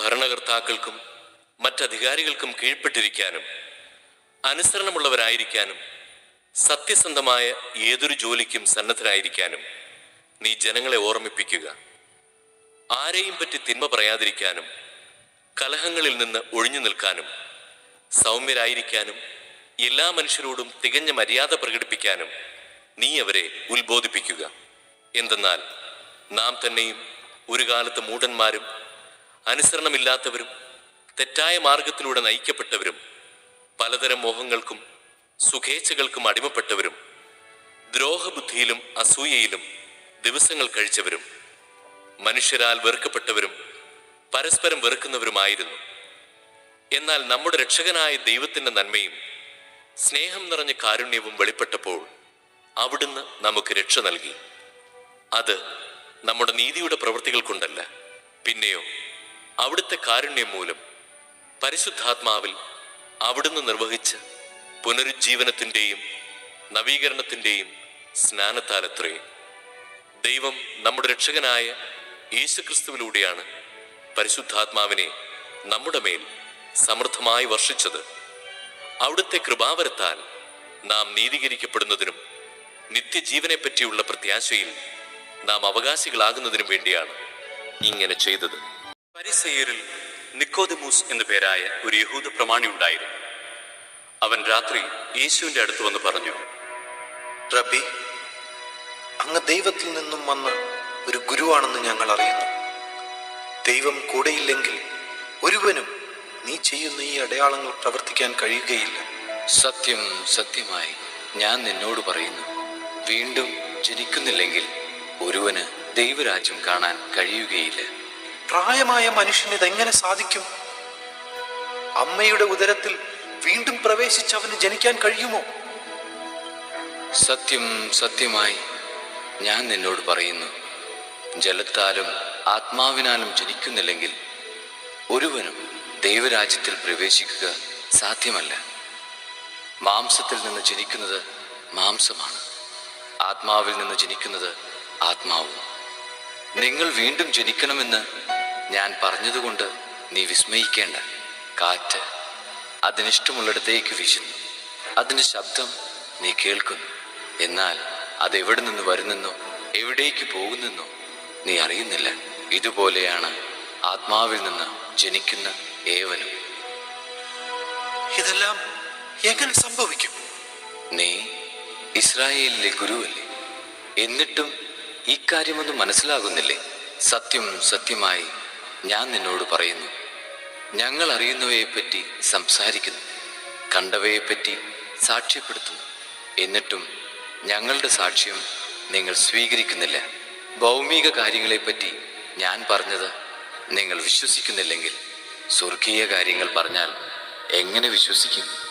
ഭരണകർത്താക്കൾക്കും മറ്റധികാരികൾക്കും കീഴ്പ്പെട്ടിരിക്കാനും അനുസരണമുള്ളവരായിരിക്കാനും സത്യസന്ധമായ ഏതൊരു ജോലിക്കും സന്നദ്ധരായിരിക്കാനും നീ ജനങ്ങളെ ഓർമ്മിപ്പിക്കുക. ആരെയും പറ്റി തിന്മ പറയാതിരിക്കാനും കലഹങ്ങളിൽ നിന്ന് ഒഴിഞ്ഞു നിൽക്കാനും സൗമ്യരായിരിക്കാനും എല്ലാ മനുഷ്യരോടും തികഞ്ഞ മര്യാദ പ്രകടിപ്പിക്കാനും നീ അവരെ ഉത്ബോധിപ്പിക്കുക. എന്തെന്നാൽ നാം തന്നെയും ഒരു കാലത്ത് മൂഢന്മാരും അനുസരണമില്ലാത്തവരും തെറ്റായ മാർഗത്തിലൂടെ നയിക്കപ്പെട്ടവരും പലതരം മോഹങ്ങൾക്കും സുഖേച്ഛകൾക്കും അടിമപ്പെട്ടവരും ദ്രോഹബുദ്ധിയിലും അസൂയയിലും ദിവസങ്ങൾ കഴിച്ചവരും മനുഷ്യരാൽ വെറുക്കപ്പെട്ടവരും പരസ്പരം വെറുക്കുന്നവരുമായിരുന്നു. എന്നാൽ നമ്മുടെ രക്ഷകനായ ദൈവത്തിന്റെ നന്മയും സ്നേഹം നിറഞ്ഞ കാരുണ്യവും വെളിപ്പെട്ടപ്പോൾ അവിടുന്ന് നമുക്ക് രക്ഷ നൽകി. അത് നമ്മുടെ നീതിയുടെ പ്രവൃത്തികൾ കൊണ്ടല്ല പിന്നെയോ അവിടുത്തെ കാരുണ്യം മൂലം പരിശുദ്ധാത്മാവിൽ അവിടുന്ന് നിർവഹിച്ച് പുനരുജ്ജീവനത്തിന്റെയും നവീകരണത്തിന്റെയും സ്നാനത്താലത്രേ. ദൈവം നമ്മുടെ രക്ഷകനായ യേശുക്രിസ്തുവിലൂടെയാണ് പരിശുദ്ധാത്മാവിനെ നമ്മുടെ മേൽ സമൃദ്ധമായി വർഷിച്ചത്. അവിടുത്തെ കൃപാവരത്താൽ നാം നീതീകരിക്കപ്പെടുന്നതിനും നിത്യജീവനെ പറ്റിയുള്ള പ്രത്യാശയിൽ നാം അവകാശികളാകുന്നതിനും വേണ്ടിയാണ് ഇങ്ങനെ ചെയ്തത്. പരിസയരിൽ നിക്കോദിമൂസ് എന്നു പേരായ ഒരു യഹൂദ പ്രമാണി ഉണ്ടായിരുന്നു. അവൻ രാത്രി യേശുവിന്റെ അടുത്ത് വന്ന് പറഞ്ഞു റബ്ബി അങ്ങ് ദൈവത്തിൽ നിന്നും വന്ന ഒരു ഗുരുവാണെന്ന് ഞങ്ങൾ അറിയുന്നു. ദൈവം കൂടെയില്ലെങ്കിൽ ഒരുവനും നീ ചെയ്യുന്ന ഈ അടയാളങ്ങൾ പ്രവർത്തിക്കാൻ കഴിയുകയില്ല. സത്യം സത്യമായി ഞാൻ നിന്നോട് പറയുന്നു. വീണ്ടും ജനിക്കുന്നില്ലെങ്കിൽ ഒരുവന് ദൈവരാജ്യം കാണാൻ കഴിയുകയില്ല. പ്രായമായ മനുഷ്യന് ഇതെങ്ങനെ സാധിക്കും? അമ്മയുടെ ഉദരത്തിൽ വീണ്ടും പ്രവേശിച്ച് അവന് ജനിക്കാൻ കഴിയുമോ? സത്യം സത്യമായി ഞാൻ നിന്നോട് പറയുന്നു. ജലത്താലും ആത്മാവിനാലും ജനിക്കുന്നില്ലെങ്കിൽ ഒരുവനും ദൈവരാജ്യത്തിൽ പ്രവേശിക്കുക സാധ്യമല്ല. മാംസത്തിൽ നിന്ന് ജനിക്കുന്നത് മാംസമാണ്. ആത്മാവിൽ നിന്ന് ജനിക്കുന്നത് ആത്മാവും. നിങ്ങൾ വീണ്ടും ജനിക്കണമെന്ന് ഞാൻ പറഞ്ഞതുകൊണ്ട് നീ വിസ്മയിക്കേണ്ട. കാറ്റ് അതിനിഷ്ടമുള്ളിടത്തേക്ക് വീശുന്നു. അതിന്റെ ശബ്ദം നീ കേൾക്കുന്നു. എന്നാൽ അതെവിടെ നിന്ന് വരുന്നെന്നോ എവിടേക്ക് പോകുന്നെന്നോ നീ അറിയുന്നില്ല. ഇതുപോലെയാണ് ആത്മാവിൽ നിന്ന് ജനിക്കുന്ന ഏവനും. ഇതെല്ലാം എങ്ങനെ സംഭവിക്കും? നീ ഇസ്രായേലിലെ ഗുരുവല്ലേ? എന്നിട്ടും ഈ കാര്യമൊന്നും മനസ്സിലാകുന്നില്ലേ? സത്യം സത്യമായി ഞാൻ നിന്നോട് പറയുന്നു ഞങ്ങൾ അറിയുന്നവയെപ്പറ്റി സംസാരിക്കുന്നു കണ്ടവയെപ്പറ്റി സാക്ഷ്യപ്പെടുത്തുന്നു. എന്നിട്ടും ഞങ്ങളുടെ സാക്ഷ്യം നിങ്ങൾ സ്വീകരിക്കുന്നില്ല. ഭൗമിക കാര്യങ്ങളെപ്പറ്റി ഞാൻ പറഞ്ഞത് നിങ്ങൾ വിശ്വസിക്കുന്നില്ലെങ്കിൽ സ്വർഗീയ കാര്യങ്ങൾ പറഞ്ഞാൽ എങ്ങനെ വിശ്വസിക്കും?